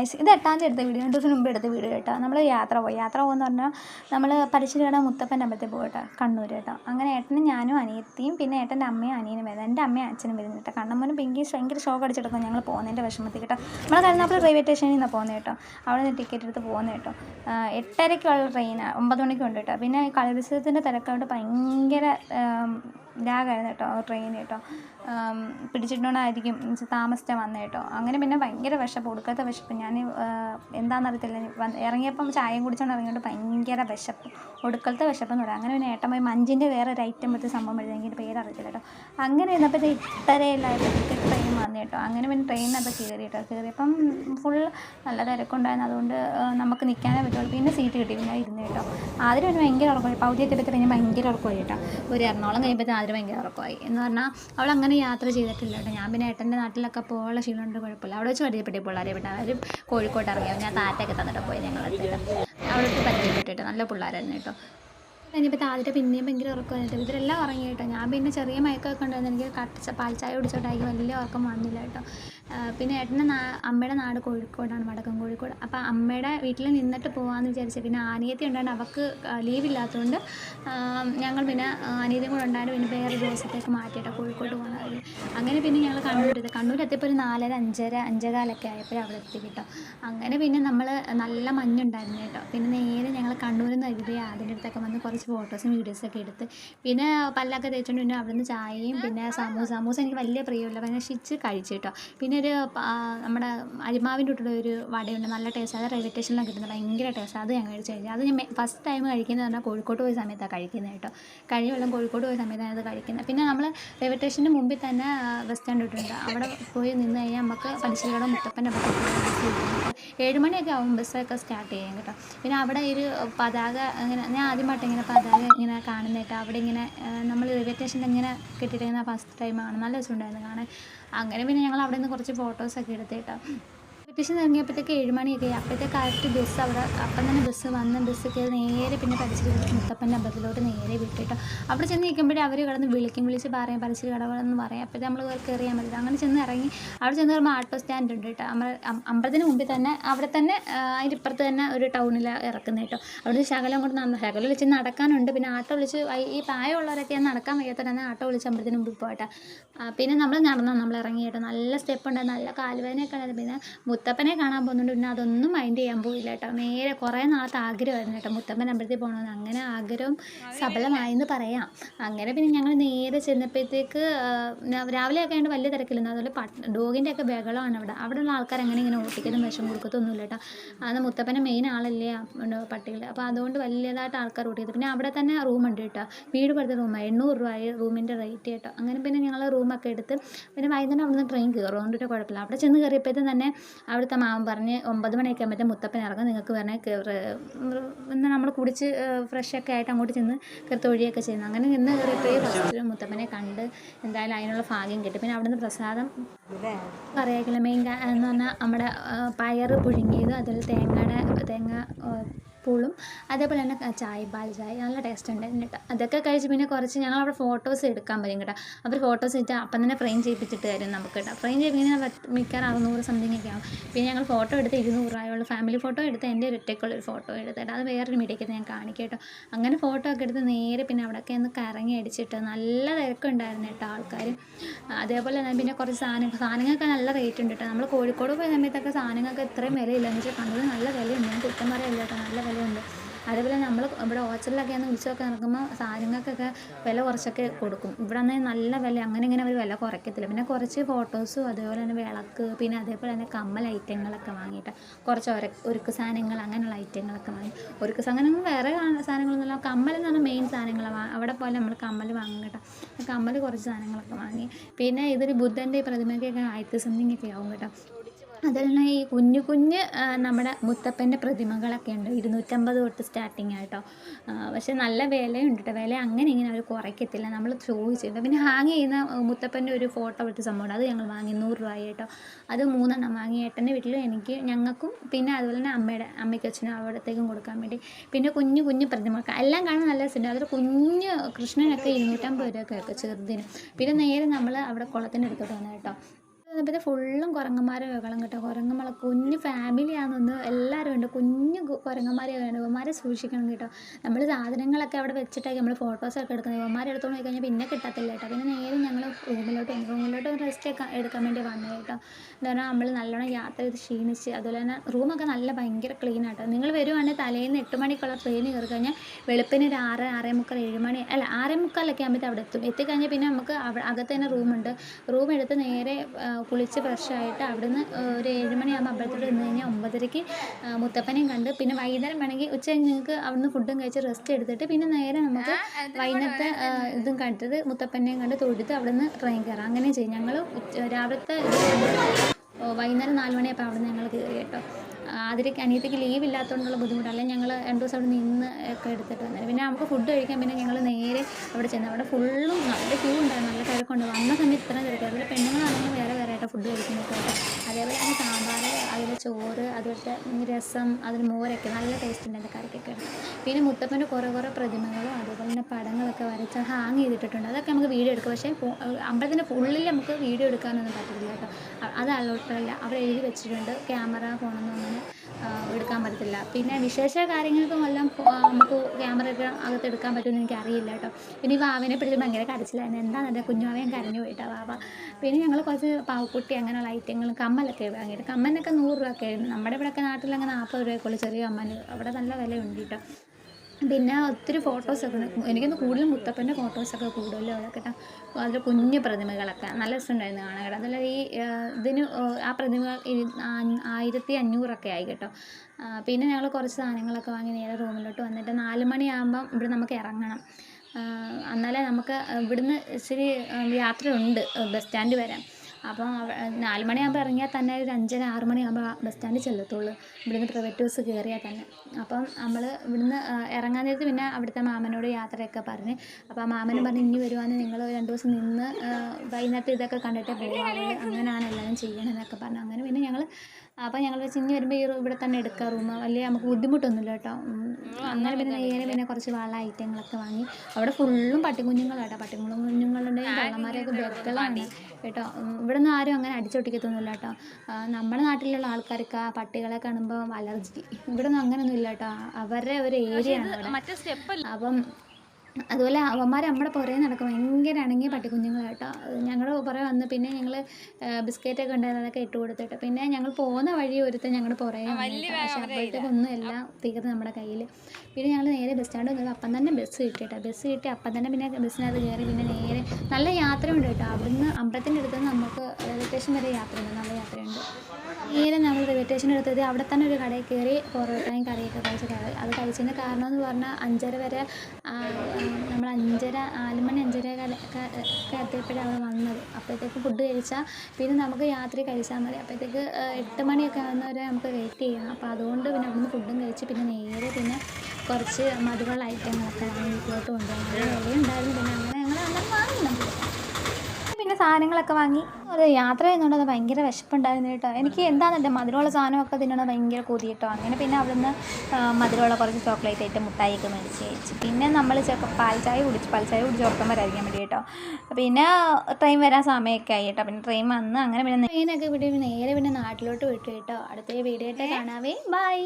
Guys ഇത് എട്ടാം എടുത്ത വീഡിയോ രണ്ട് ദിവസം മുമ്പ് എടുത്ത വീഡിയോ കേട്ടോ. നമ്മൾ യാത്ര പോയി. യാത്ര പോകുമെന്ന് പറഞ്ഞാൽ നമ്മൾ പരിശീലന മുത്തപ്പന്റെ അമ്പലത്തിൽ പോകും കേട്ടോ കണ്ണൂർ കേട്ടോ. അങ്ങനെ ഏട്ടനും ഞാനും അനിയത്തിയും പിന്നെ ഏട്ടന്റെ അമ്മയും അനിയനും വരുന്നത് എന്റെ അമ്മയും അച്ഛനും വരുന്നത് കേട്ടോ. കണ്ണമ്മനും പിങ്കി ഭയങ്കര ഷോക്ക് അടിച്ചെടുക്കും ഞങ്ങൾ പോകുന്നതിന്റെ വിഷമത്തിൽ കേട്ടോ. നമ്മൾ കരുനാപ്പിൽ റെയിൽവേ സ്റ്റേഷനിൽ നിന്ന് പോകുന്നത് കേട്ടോ. അവിടെ നിന്ന് ടിക്കറ്റ് എടുത്ത് പോകുന്നത് കേട്ടോ. എട്ടരയ്ക്കുള്ള ട്രെയിനാണ് ഒമ്പത് മണിക്ക് ഉണ്ട് കേട്ടോ. പിന്നെ കളിത്സവത്തിന്റെ തിരക്കായിട്ട് ഭയങ്കര ലാഗായിരുന്നു കേട്ടോ ട്രെയിൻ കേട്ടോ പിടിച്ചിട്ടുകൊണ്ടായിരിക്കും താമസിച്ചാൽ വന്നത് കേട്ടോ അങ്ങനെ പിന്നെ ഭയങ്കര വിശപ്പ് കൊടുക്കാത്ത വിശപ്പ്. ഞാൻ എന്താണെന്നറിയത്തില്ല അറിയത്തില്ല ഇറങ്ങിയപ്പം ചായയും കുടിച്ചോണ്ട് ഇറങ്ങിയോണ്ട് ഭയങ്കര വിശപ്പ്. ഒടുക്കലത്തെ വിശപ്പെന്ന് പറയാം. അങ്ങനെ പിന്നെ ഏട്ടൻ പോയി മഞ്ചിന്റെ വേറെ ഒരു ഐറ്റം പറ്റിയ സംഭവം എഴുതിയെങ്കിൽ എനിക്ക് പേര് അറിയത്തില്ല കേട്ടോ അങ്ങനെ ഇരുന്നപ്പോഴത്തെ ഇട്ടരയില്ലായപ്പോഴത്തേക്ക് ട്രെയിൻ വന്നു കേട്ടോ അങ്ങനെ പിന്നെ ട്രെയിനിനകത്ത് കയറി കേട്ടോ കയറിയപ്പം ഫുൾ നല്ല തിരക്കുണ്ടായിരുന്നു. അതുകൊണ്ട് നമുക്ക് നിൽക്കാനേ പറ്റുള്ളൂ. പിന്നെ സീറ്റ് കിട്ടി. പിന്നെ ഇരുന്ന് കേട്ടോ ആദ്യം ഒരു ഭയങ്കര ഉറക്കമായി പൗതി എത്തിയപ്പോഴത്തെ പിന്നെ ഭയങ്കര ഉറക്കമായി കേട്ടോ ഒരു എറണാകുളം കഴിയുമ്പോഴത്തെ ആദ്യം ഭയങ്കര ഉറക്കമായി. എന്ന് പറഞ്ഞാൽ അവൾ അങ്ങനെ യാത്ര ചെയ്തിട്ടില്ല കേട്ടോ. ഞാൻ പിന്നെ ഏട്ടന്റെ നാട്ടിലൊക്കെ പോകാനുള്ള ശീലമുണ്ട് കുഴപ്പമില്ല. അവിടെ വെച്ച് പരിചയപ്പെട്ടു പിള്ളേരെ. വിട്ടാൽ അവർ കോഴിക്കോട്ട് ഇറങ്ങിയാൽ ഞാൻ താറ്റൊക്കെ തന്നിട്ട് പോയി ഞങ്ങൾ അവിടുത്തെ പരിചയപ്പെട്ടിട്ട് നല്ല പിള്ളേരായിരുന്നു കേട്ടോ. കഴിഞ്ഞപ്പോൾ താഴെ പിന്നെയും ഭയങ്കര ഉറക്കമായിട്ട് ഇവരെല്ലാം ഉറങ്ങി കേട്ടോ. ഞാൻ പിന്നെ ചെറിയ മയക്കമൊക്കെ ഉണ്ടായിരുന്നു എനിക്ക് കട്ട പാൽച്ചായ കുടിച്ചോട്ടായി വലിയ ഉറക്കം വന്നില്ല കേട്ടോ. പിന്നെ ഏട്ടന്റെ നാ അമ്മയുടെ നാട് കോഴിക്കോടാണ് വടക്കം കോഴിക്കോട്. അപ്പോൾ അമ്മയുടെ വീട്ടിൽ നിന്നിട്ട് പോകാമെന്ന് വിചാരിച്ചു. പിന്നെ അനിയത്തി ഉണ്ടായിരുന്നു. അവൾക്ക് ലീവില്ലാത്തതുകൊണ്ട് ഞങ്ങൾ പിന്നെ അനിയത്തി കൂടെ ഉണ്ടായിരുന്നു. പിന്നെ വേറെ ദിവസത്തേക്ക് മാറ്റിയിട്ടോ കോഴിക്കോട് പോകുന്ന അങ്ങനെ പിന്നെ ഞങ്ങൾ കണ്ണൂരെത്തി കണ്ണൂർ എത്തിയപ്പോൾ ഒരു നാലര അഞ്ചര അഞ്ചേകാലൊക്കെ ആയപ്പോഴും അവിടെ എത്തി കേട്ടോ. അങ്ങനെ പിന്നെ നമ്മൾ നല്ല മഞ്ഞുണ്ടായിരുന്നു കേട്ടോ. പിന്നെ നേരെ ഞങ്ങൾ കണ്ണൂരിൽ നിന്ന് എഴുതിയ അതിന്റെ അടുത്തൊക്കെ വന്ന് കുറച്ച് ഫോട്ടോസും വീഡിയോസൊക്കെ എടുത്ത്. പിന്നെ പല്ലൊക്കെ തേച്ചുകൊണ്ട് പിന്നെ അവിടുന്ന് ചായയും പിന്നെ സമൂസ. സമൂസ എനിക്ക് വലിയ പ്രിയമില്ല പിന്നെ ഷിച്ച് കഴിച്ചു കേട്ടോ. പിന്നെ ഒരു നമ്മുടെ അരിമാവിന്റെ കൂട്ടുള്ള ഒരു വടയുണ്ട്. നല്ല ടേസ്റ്റ് അത് റെയിൽവേ സ്റ്റേഷനിലൊക്കെ കിട്ടുന്നത് ഭയങ്കര ടേസ്റ്റ് അത് ഞാൻ കഴിച്ചു കഴിഞ്ഞാൽ അത് ഞാൻ ഫസ്റ്റ് ടൈം കഴിക്കുന്നത് പറഞ്ഞാൽ കോഴിക്കോട് പോയ സമയത്താണ് കഴിക്കുന്നത് കേട്ടോ. കഴിഞ്ഞ വെള്ളം കോഴിക്കോട് പോയ സമയത്താണ് അത് കഴിക്കുന്നത് പിന്നെ നമ്മൾ റെയിൽവേ സ്റ്റേഷന്റെ മുമ്പിൽ തന്നെ ബസ് സ്റ്റാൻഡ് ഇട്ടിട്ടുണ്ട്. അവിടെ പോയി നിന്ന് കഴിഞ്ഞാൽ നമുക്ക് പലിശയുടെ മുത്തപ്പന്റെ ഏഴ് മണിയൊക്കെ ആവും ബസ്സൊക്കെ സ്റ്റാർട്ട് ചെയ്യാൻ കേട്ടോ. പിന്നെ അവിടെ ഒരു പതാക അങ്ങനെ ഞാൻ ആദ്യമായിട്ട് ഇങ്ങനെ പതാക ഇങ്ങനെ കാണുന്നേട്ടോ അവിടെ ഇങ്ങനെ നമ്മൾ റെയിൽവേ സ്റ്റേഷനിൽ ഇങ്ങനെ കിട്ടിയിട്ടിരിക്കുന്ന ഫസ്റ്റ് ടൈമാണ് നല്ല രസമുണ്ടായിരുന്നു കാണാൻ. അങ്ങനെ പിന്നെ ഞങ്ങൾ അവിടെ നിന്ന് കുറച്ച് ഫോട്ടോസൊക്കെ എടുത്തേട്ടോ. സ്റ്റേഷൻ ഇറങ്ങിയപ്പോഴത്തേക്ക് ഏഴ് അപ്പോഴത്തെ കറക്റ്റ് ബസ് അവിടെ അപ്പം തന്നെ ബസ് വന്ന് ബസ് കയറി നേരെ പിന്നെ പരിസര മുത്തപ്പന്റെ അമ്പലത്തിലോട്ട് നേരെ വിട്ടിട്ടോ. അവിടെ ചെന്ന് നിൽക്കുമ്പോഴേ അവർ കിടന്ന് വിളിക്കും വിളിച്ച് പറയാം പരിസര കടകളെന്ന് പറയാം. അപ്പോഴത്തെ നമ്മൾ കയറിയാൽ മതി. അങ്ങനെ ചെന്ന് ഇറങ്ങി അവിടെ ചെന്ന് പറയുമ്പോൾ ആട്ടോ സ്റ്റാൻഡ് ഉണ്ട് കേട്ടോ. അമ്പലത്തിന് മുമ്പിൽ തന്നെ അവിടെ തന്നെ അതിന്റെ ഇപ്പുറത്ത് തന്നെ ഒരു ടൗണിൽ ഇറക്കുന്നത് കേട്ടോ. അവിടെ ശകലം കൊണ്ട് നടന്നു ശകലം വിളിച്ച് നടക്കാനുണ്ട്. പിന്നെ ആട്ടോ വിളിച്ച് ഈ- പ്രായമുള്ളവരൊക്കെ നടക്കാൻ വയ്യാത്തവരാണ് ആട്ടോ വിളിച്ച് അമ്പലത്തിന് മുമ്പിൽ പോകട്ടെ പിന്നെ നമ്മൾ നടന്നു നമ്മൾ ഇറങ്ങി കേട്ടോ. നല്ല സ്റ്റെപ്പ് ഉണ്ട് നല്ല കാലുവേദനയൊക്കെ ഉണ്ടായിരുന്നു. പിന്നെ മുത്തപ്പനെ കാണാൻ പോകുന്നുണ്ട് പിന്നെ അതൊന്നും മൈൻഡ് ചെയ്യാൻ പോയില്ല കേട്ടോ. നേരെ കുറേ നാളത്തെ ആഗ്രഹമായിരുന്നു കേട്ടോ. മുത്തപ്പൻ അമ്പലത്തിൽ പോകണമെന്ന്. അങ്ങനെ ആഗ്രഹം സഫലമായെന്ന് പറയാം. അങ്ങനെ പിന്നെ ഞങ്ങൾ നേരെ ചെന്നപ്പോഴത്തേക്ക് രാവിലെ ഒക്കെ ആയിട്ട് വലിയ തിരക്കില്ലെന്ന് അതുപോലെ പട്ട് ഡോഗിന്റെ ഒക്കെ ബഹളമാണ് അവിടെ. അവിടെയുള്ള ആൾക്കാർ അങ്ങനെ ഇങ്ങനെ ഓട്ടിക്കലും വിഷം കൊടുക്കത്തൊന്നുമില്ല കേട്ടോ. അത് മുത്തപ്പനെ മെയിൻ ആളല്ലേ പട്ടികൾ അപ്പോൾ അതുകൊണ്ട് വലിയതായിട്ട് ആൾക്കാർ ഓട്ടിയത് പിന്നെ അവിടെ തന്നെ റൂമുണ്ട് കേട്ടോ. വീട് പടുത്ത റൂമാണ് എണ്ണൂറ് രൂപ റൂമിന്റെ റേറ്റ് കേട്ടോ. അങ്ങനെ പിന്നെ ഞങ്ങൾ റൂമൊക്കെ എടുത്ത് പിന്നെ വൈകുന്നേരം അവിടുന്ന് ട്രെയിൻ കയറും അതുകൊണ്ടൊരു കുഴപ്പമില്ല. അവിടെ ചെന്ന് കയറിയപ്പോഴത്തേക്കും തന്നെ അവിടുത്തെ മാമൻ പറഞ്ഞ് ഒമ്പത് മണിയൊക്കെ ആകുമ്പോഴത്തെ മുത്തപ്പൻ ഇറങ്ങും. നിങ്ങൾക്ക് വേണേൽ ഇന്ന് നമ്മൾ കുടിച്ച് ഫ്രഷൊക്കെ ആയിട്ട് അങ്ങോട്ട് ചെന്ന് കയറി തൊഴിയൊക്കെ ചെയ്യുന്നു. അങ്ങനെ ഇന്ന് കയറിപ്പോയി ഫസ്റ്റ് മുത്തപ്പനെ കണ്ട് എന്തായാലും അതിനുള്ള ഭാഗ്യം കിട്ടും. പിന്നെ അവിടുന്ന് പ്രസാദം പറയാക്കില്ല. മെയിൻ എന്ന് പറഞ്ഞാൽ നമ്മുടെ പയർ പുഴുങ്ങിയത് അതിൽ തേങ്ങയുടെ തേങ്ങ പൂളും അതേപോലെ തന്നെ ചായ പാൽ ചായ നല്ല ടേസ്റ്റ് ഉണ്ട് കേട്ടോ അതൊക്കെ കഴിച്ച് പിന്നെ കുറച്ച് ഞങ്ങൾ അവിടെ ഫോട്ടോസ് എടുക്കാൻ പറ്റും കേട്ടോ. അവർ ഫോട്ടോസ് ഇട്ട് അപ്പം തന്നെ ഫ്രെയിം ചെയ്യിപ്പിച്ചിട്ട് തരും നമുക്ക് കേട്ടോ. ഫ്രെയിം ചെയ്യിപ്പിക്കുന്ന മിക്കവാറും അറുന്നൂറ് സംതിങ് ഒക്കെ ആവും. പിന്നെ ഞങ്ങൾ ഫോട്ടോ എടുത്ത് ഇരുന്നൂറ് രൂപയുള്ള ഫാമിലി ഫോട്ടോ എടുത്ത് എന്റെ ഒരു ഒറ്റയ്ക്കുള്ളൊരു ഫോട്ടോ എടുത്തിട്ട് അത് വേറൊരു മീഡിയയ്ക്ക് ഞാൻ കാണിക്കാം കേട്ടോ. അങ്ങനെ ഫോട്ടോ ഒക്കെ എടുത്ത് നേരെ പിന്നെ അവിടെയൊക്കെ ഒന്ന് കറങ്ങി അടിച്ചിട്ട് നല്ല തിരക്കുണ്ടായിരുന്നു കേട്ടോ ആൾക്കാർ അതേപോലെ തന്നെ പിന്നെ കുറച്ച് സാധനങ്ങൾ സാധനങ്ങൾക്ക് നല്ല റേറ്റ് ഉണ്ട് കേട്ടോ. നമ്മൾ കോഴിക്കോട് പോയ സമയത്തൊക്കെ സാധനങ്ങൾക്ക് ഇത്രയും വിലയില്ല. എന്ന് വെച്ചാൽ കണ്ണൂർ നല്ല വിലയുണ്ട് കുറ്റം പറയല്ല കേട്ടോ. നല്ല വിലയുണ്ട് അതേപോലെ നമ്മൾ ഇവിടെ ഹോസ്റ്റലിലൊക്കെ ആണ് ഉത്സവമൊക്കെ നടക്കുമ്പോൾ സാധനങ്ങൾക്കൊക്കെ വില കുറച്ചൊക്കെ കൊടുക്കും. ഇവിടെ ആണെങ്കിൽ നല്ല വില അങ്ങനെ ഇങ്ങനെ അവർ വില കുറയ്ക്കത്തില്ല. പിന്നെ കുറച്ച് ഫോട്ടോസും അതേപോലെ തന്നെ വിളക്ക് പിന്നെ അതേപോലെ തന്നെ കമ്മൽ ഐറ്റങ്ങളൊക്കെ വാങ്ങിയിട്ട് കുറച്ച് ഒര ഒരുക്ക് സാധനങ്ങൾ അങ്ങനെയുള്ള ഐറ്റങ്ങളൊക്കെ വാങ്ങി. ഒരുക്ക് സാധനങ്ങൾ വേറെ സാധനങ്ങളൊന്നുമില്ല. കമ്മൽ എന്ന് പറഞ്ഞാൽ മെയിൻ സാധനങ്ങളാണ് അവിടെ പോലെ നമ്മൾ കമ്മൽ വാങ്ങും കേട്ടോ. കമ്മൽ കുറച്ച് സാധനങ്ങളൊക്കെ വാങ്ങി. പിന്നെ ഇതൊരു ബുദ്ധന്റെ പ്രതിമയ്ക്കൊക്കെ ആയിരത്തി സംതിങ് ആവും കേട്ടോ. അതിൽ നിന്ന് ഈ കുഞ്ഞു കുഞ്ഞ് നമ്മുടെ മുത്തപ്പന്റെ പ്രതിമകളൊക്കെ ഉണ്ട്. ഇരുന്നൂറ്റമ്പത് തൊട്ട് സ്റ്റാർട്ടിങ് ആയിട്ടോ ആ, പക്ഷെ നല്ല വിലയുണ്ട് കേട്ടോ. വില അങ്ങനെ ഇങ്ങനെ അവർ കുറയ്ക്കത്തില്ല. നമ്മൾ ചോദിച്ചിട്ടുണ്ട് പിന്നെ ഹാങ് ചെയ്യുന്ന മുത്തപ്പന്റെ ഒരു ഫോട്ടോ എടുത്ത സംഭവമുണ്ട്. അത് ഞങ്ങൾ വാങ്ങി. നൂറ് രൂപ കേട്ടോ. അത് മൂന്നെണ്ണം വാങ്ങി. ഏട്ടന്റെ വീട്ടിൽ എനിക്ക് ഞങ്ങൾക്കും പിന്നെ അതുപോലെ തന്നെ അമ്മയുടെ അമ്മയ്ക്ക് അച്ഛനും അവിടത്തേക്കും കൊടുക്കാൻ വേണ്ടി പിന്നെ കുഞ്ഞു കുഞ്ഞു പ്രതിമകൾ എല്ലാം കാണാൻ നല്ല രസമുണ്ട്. അതിൽ കുഞ്ഞ് കൃഷ്ണനൊക്കെ ഇരുന്നൂറ്റമ്പത് രൂപയൊക്കെ ചെറുതിന്. പിന്നെ നേരെ നമ്മൾ അവിടെ കുളത്തിന്റെ അടുത്തോട്ട് വന്നു കേട്ടോ. വന്നപ്പോഴത്തെ ഫുള്ളും കുരങ്ങന്മാരെ വെള്ളം കേട്ടോ. കുരങ്ങന്മാരെ കുഞ്ഞു ഫാമിലിയാണെന്ന് എല്ലാവരും ഉണ്ട്. കുഞ്ഞു കുരങ്ങന്മാരെ വേണം ഇവന്മാരെ സൂക്ഷിക്കണം കേട്ടോ. നമ്മൾ സാധനങ്ങളൊക്കെ അവിടെ വെച്ചിട്ടൊക്കെ നമ്മൾ ഫോട്ടോസൊക്കെ എടുക്കുന്നത്. ഇവന്മാരെ എടുത്തോണ്ട് പോയി കഴിഞ്ഞാൽ പിന്നെ കിട്ടത്തില്ല കേട്ടോ. പിന്നെ നേരെ ഞങ്ങൾ റൂമിലോട്ട് റൂമിലോട്ട് റെസ്റ്റ് ഒക്കെ എടുക്കാൻ വേണ്ടി വന്നു കേട്ടോ. എന്താ പറഞ്ഞാൽ നമ്മൾ നല്ലോണം യാത്ര ചെയ്ത് ക്ഷീണിച്ച് അതുപോലെ തന്നെ റൂമൊക്കെ നല്ല ഭയങ്കര ക്ലീൻ ആട്ടോ. നിങ്ങൾ വരുവാണെങ്കിൽ തലേന്ന് എട്ട് മണിക്കുള്ള ട്രെയിൻ കയറി കഴിഞ്ഞാൽ വെളുപ്പിന് ഒരു ആറ് ആറേ മുക്കാൽ ഏഴ് മണി അല്ല ആറേ മുക്കാലൊക്കെ ആകുമ്പോഴത്തെ അവിടെ എത്തും. എത്തിക്കഴിഞ്ഞാൽ പിന്നെ നമുക്ക് അകത്ത് തന്നെ റൂമുണ്ട് റൂം എടുത്ത് നേരെ കുളിച്ച് ഫ്രഷായിട്ട് അവിടുന്ന് ഒരു ഏഴ് മണിയാകുമ്പോൾ അമ്പലത്തോട് നിന്ന് കഴിഞ്ഞാൽ ഒമ്പതരയ്ക്ക് മുത്തപ്പനെയും കണ്ട്. പിന്നെ വൈകുന്നേരം വേണമെങ്കിൽ ഉച്ച കഴിഞ്ഞ് നിങ്ങൾക്ക് അവിടുന്ന് ഫുഡും കഴിച്ച് റെസ്റ്റ് എടുത്തിട്ട് പിന്നെ നേരെ നമുക്ക് വൈകുന്നേരത്തെ ഇതും കണ്ടത് മുത്തപ്പനെയും കണ്ട് തൊഴുത്ത് അവിടുന്ന് ട്രെയിൻ കയറാം അങ്ങനെ ചെയ്യും. ഞങ്ങൾ രാവിലത്തെ വൈകുന്നേരം നാല് മണിയപ്പോൾ അവിടെ ഞങ്ങൾ കയറി കേട്ടോ. ആതിരയ്ക്ക് അനിയത്തിക്ക് ലീവ് ഇല്ലാത്തതുകൊണ്ടുള്ള ബുദ്ധിമുട്ടല്ല ഞങ്ങൾ രണ്ട് ദിവസം അവിടെ നിന്ന് ഒക്കെ എടുത്തിട്ട് വന്നത്. പിന്നെ നമുക്ക് ഫുഡ് കഴിക്കാൻ പിന്നെ ഞങ്ങൾ നേരെ അവിടെ ചെന്ന് അവിടെ ഫുള്ളും നല്ല ക്യൂ ഉണ്ടായിരുന്നു. നല്ല തിരക്കുണ്ട് വന്ന സമയത്ത് ഇത്രയും തിരക്ക്. അതിൽ പെണ്ണുങ്ങളാണെങ്കിൽ വേറെ വേറെ ആയിട്ട് ഫുഡ് കഴിക്കുന്നൊക്കെ അതേപോലെ തന്നെ സാമ്പാർ അതിൽ ചോറ് അതുപോലത്തെ രസം അതിൽ മോരൊക്കെ നല്ല ടേസ്റ്റ് ഉണ്ട് അതിന്റെ കറിക്കൊക്കെ. പിന്നെ മുത്തപ്പന്റെ കുറേ കുറേ പ്രതിമകളും അതുപോലെ തന്നെ പടങ്ങളൊക്കെ വരച്ച് ഹാങ് ചെയ്തിട്ടുണ്ട് അതൊക്കെ നമുക്ക് വീഡിയോ എടുക്കാം. പക്ഷേ അമ്പലത്തിന്റെ ഉള്ളിൽ നമുക്ക് വീഡിയോ എടുക്കാനൊന്നും പറ്റില്ല കേട്ടോ. അത് അലോട്ടല്ല അവർ എഴുതി വെച്ചിട്ടുണ്ട്. ക്യാമറ ഫോണൊന്നും അങ്ങനെ എടുക്കാൻ പറ്റത്തില്ല. പിന്നെ വിശേഷ കാര്യങ്ങൾക്കും എല്ലാം നമുക്ക് ക്യാമറ ഒക്കെ അകത്ത് എടുക്കാൻ പറ്റുമെന്ന് എനിക്ക് അറിയില്ല കേട്ടോ. പിന്നെ ഈ വാവിനെ പിടിച്ച് ഭയങ്കര കരച്ചിലായിരുന്നു എന്താണെന്ന് കുഞ്ഞുവാവയും കരഞ്ഞു പോയിട്ടാ വാവ? പിന്നെ ഞങ്ങൾ കുറച്ച് പാവക്കുട്ടി അങ്ങനെ ഐറ്റങ്ങളും കമ്മലൊക്കെ വാങ്ങിയിട്ട് കമ്മലിനൊക്കെ നൂറ് രൂപ ഒക്കെ ആയിരുന്നു. നമ്മുടെ ഇവിടെയൊക്കെ നാട്ടിലങ്ങനെ നാൽപ്പത് രൂപയൊക്കെ ഉള്ളൂ ചെറിയ കമ്മൽ അവിടെ നല്ല വിലയുണ്ട് കേട്ടോ. പിന്നെ ഒത്തിരി ഫോട്ടോസൊക്കെ എനിക്കൊന്ന് കൂടുതലും മുത്തപ്പന്റെ ഫോട്ടോസൊക്കെ കൂടുതലും അവിടെ കേട്ടോ അതിൽ കുഞ്ഞു പ്രതിമകളൊക്കെ നല്ല രസമുണ്ടായിരുന്നു കാണാൻ കേട്ടോ. അതിൽ ഈ ഇതിന് ആ പ്രതിമകൾ ആയിരത്തി അഞ്ഞൂറൊക്കെ ആയി കേട്ടോ. പിന്നെ ഞങ്ങൾ കുറച്ച് സാധനങ്ങളൊക്കെ വാങ്ങി നേരെ റൂമിലോട്ട് വന്നിട്ട് നാല് മണിയാകുമ്പം ഇവിടെ നമുക്ക് ഇറങ്ങണം. എന്നാലേ നമുക്ക് ഇവിടുന്ന് ഇച്ചിരി യാത്രയുണ്ട് ബസ് സ്റ്റാൻഡ് വരെ. അപ്പം നാല് മണിയാകുമ്പോൾ ഇറങ്ങിയാൽ തന്നെ ഒരു അഞ്ചര ആറ് മണിയാകുമ്പോൾ ബസ് സ്റ്റാൻഡിൽ ചെല്ലത്തുള്ളൂ. ഇവിടുന്ന് പ്രൈവറ്റ് ബസ് കയറിയാൽ തന്നെ. അപ്പം നമ്മൾ ഇവിടുന്ന് ഇറങ്ങാൻ നേരത്ത് പിന്നെ അവിടുത്തെ മാമനോട് യാത്രയൊക്കെ പറഞ്ഞ്. അപ്പോൾ ആ മാമനും പറഞ്ഞ് ഇനി വരുവാണെങ്കിൽ നിങ്ങൾ രണ്ട് ദിവസം നിന്ന് വൈകുന്നേരത്തെ ഇതൊക്കെ കണ്ടിട്ട് പോകാവുള്ളൂ അങ്ങനെയാണ് എല്ലാവരും ചെയ്യണമെന്നൊക്കെ പറഞ്ഞു. അങ്ങനെ പിന്നെ ഞങ്ങൾ അപ്പോൾ ഞങ്ങൾ വെച്ച് ഇനി വരുമ്പോൾ ഈ ഇവിടെ തന്നെ എടുക്കുക റൂം. വലിയ നമുക്ക് ബുദ്ധിമുട്ടൊന്നുമില്ല കേട്ടോ. അങ്ങനെ പിന്നെ നേരെ പിന്നെ കുറച്ച് വള ഐറ്റങ്ങളൊക്കെ വാങ്ങി. അവിടെ ഫുള്ളും പട്ടിക്കുഞ്ഞുങ്ങളാട്ടോ. പട്ടിക്കുഞ്ഞുങ്ങളുടെ കള്ളന്മാരെയൊക്കെ ബെക്കളാണ് കേട്ടോ. ഇവിടെ നിന്ന് ആരും അങ്ങനെ അടിച്ചൊട്ടിക്കത്തൊന്നുമില്ല കേട്ടോ. നമ്മുടെ നാട്ടിലുള്ള ആൾക്കാർക്ക് ആ പട്ടികളെ കാണുമ്പോൾ അലർജി. ഇവിടെ നിന്ന് അങ്ങനെയൊന്നും ഇല്ല കേട്ടോ. അവരുടെ ഒരു ഏരിയ ആണ് അപ്പം അതുപോലെ അവന്മാർ നമ്മുടെ പുറകെ നടക്കും. ഭയങ്കര ഇണങ്ങിയ പട്ടിക്കുഞ്ഞുങ്ങളാട്ടോ. ഞങ്ങളുടെ പുറകെ വന്ന് പിന്നെ ഞങ്ങൾ ബിസ്ക്കറ്റ് ഒക്കെ ഉണ്ടായിരുന്നു. അതൊക്കെ ഇട്ട് കൊടുത്തിട്ട്. പിന്നെ ഞങ്ങൾ പോകുന്ന വഴി ഒരുത്തൻ ഞങ്ങളുടെ പുറകെ പക്ഷേ ഒന്നും എല്ലാം തീർന്ന് നമ്മുടെ കയ്യിൽ പിന്നെ ഞങ്ങൾ നേരെ ബസ് സ്റ്റാൻഡ് വന്നത് അപ്പം തന്നെ ബസ് കിട്ടിയിട്ടോ. ബസ് കിട്ടി അപ്പം തന്നെ പിന്നെ ബസ്സിനകത്ത് കയറി പിന്നെ നേരെ നല്ല യാത്രയുണ്ട് കേട്ടോ. അവിടുന്ന് അമ്പലത്തിന്റെ അടുത്ത് നമുക്ക് റെയിൽവേ സ്റ്റേഷൻ വരെ യാത്രയുണ്ട്. നല്ല യാത്രയുണ്ട്. നേരെ നമ്മൾ റെയിൽവേ സ്റ്റേഷൻ എടുത്തത് അവിടെ തന്നെ ഒരു കടയിൽ കയറി പൊറോട്ടയും കറിയൊക്കെ കഴിച്ച് അത് കഴിച്ചതിന്റെ കാരണം എന്ന് പറഞ്ഞാൽ അഞ്ചര വരെ നമ്മൾ അഞ്ചര നാല് മണി അഞ്ചര ഒക്കെ അവിടെ വന്നത്. അപ്പോഴത്തേക്ക് ഫുഡ് കഴിച്ചാൽ പിന്നെ നമുക്ക് രാത്രി കഴിച്ചാൽ മതി. അപ്പോഴത്തേക്ക് എട്ട് മണിയൊക്കെ ആകുന്നവരെ നമുക്ക് വെയിറ്റ് ചെയ്യാം. അപ്പോൾ അതുകൊണ്ട് പിന്നെ അവിടുന്ന് ഫുഡും കഴിച്ച് പിന്നെ നേരെ പിന്നെ കുറച്ച് മധുരമുള്ള ഐറ്റങ്ങളൊക്കെ വീട്ടിലോട്ട് കൊണ്ടുവന്നു വിലയുണ്ടായിരുന്നു പിന്നെ അങ്ങനെ ഞങ്ങൾ അങ്ങനെ വാങ്ങി. പിന്നെ സാധനങ്ങളൊക്കെ വാങ്ങി. ഒരു യാത്ര ചെയ്യുന്നുണ്ട് ഭയങ്കര വിശപ്പുണ്ടായിരുന്നു കേട്ടോ. എനിക്ക് എന്താണെന്നില്ല മധുരമുള്ള സാധനമൊക്കെ തിന്നണം ഭയങ്കര കൊതി കേട്ടോ അങ്ങനെ പിന്നെ അവിടുന്ന് മധുരമുള്ള കുറച്ച് ചോക്ലേറ്റ് ആയിട്ട് മുട്ടായിയൊക്കെ മേടിച്ച് കഴിച്ചു. പിന്നെ നമ്മൾ പാൽ ചായ കുടിച്ച് പാൽ ചായ കുടിച്ച് ഉറക്കം വരാതിരിക്കാൻ വേണ്ടി കേട്ടോ. പിന്നെ ട്രെയിൻ വരാൻ സമയമൊക്കെ ആയി കേട്ടോ. പിന്നെ ട്രെയിൻ വന്ന് അങ്ങനെ പിന്നെ ട്രെയിനൊക്കെ വിട്ട് നേരെ പിന്നെ നാട്ടിലോട്ട് വിട്ടു കേട്ടോ. അടുത്ത വീഡിയോ ആയിട്ട് കാണാവേ. ബൈ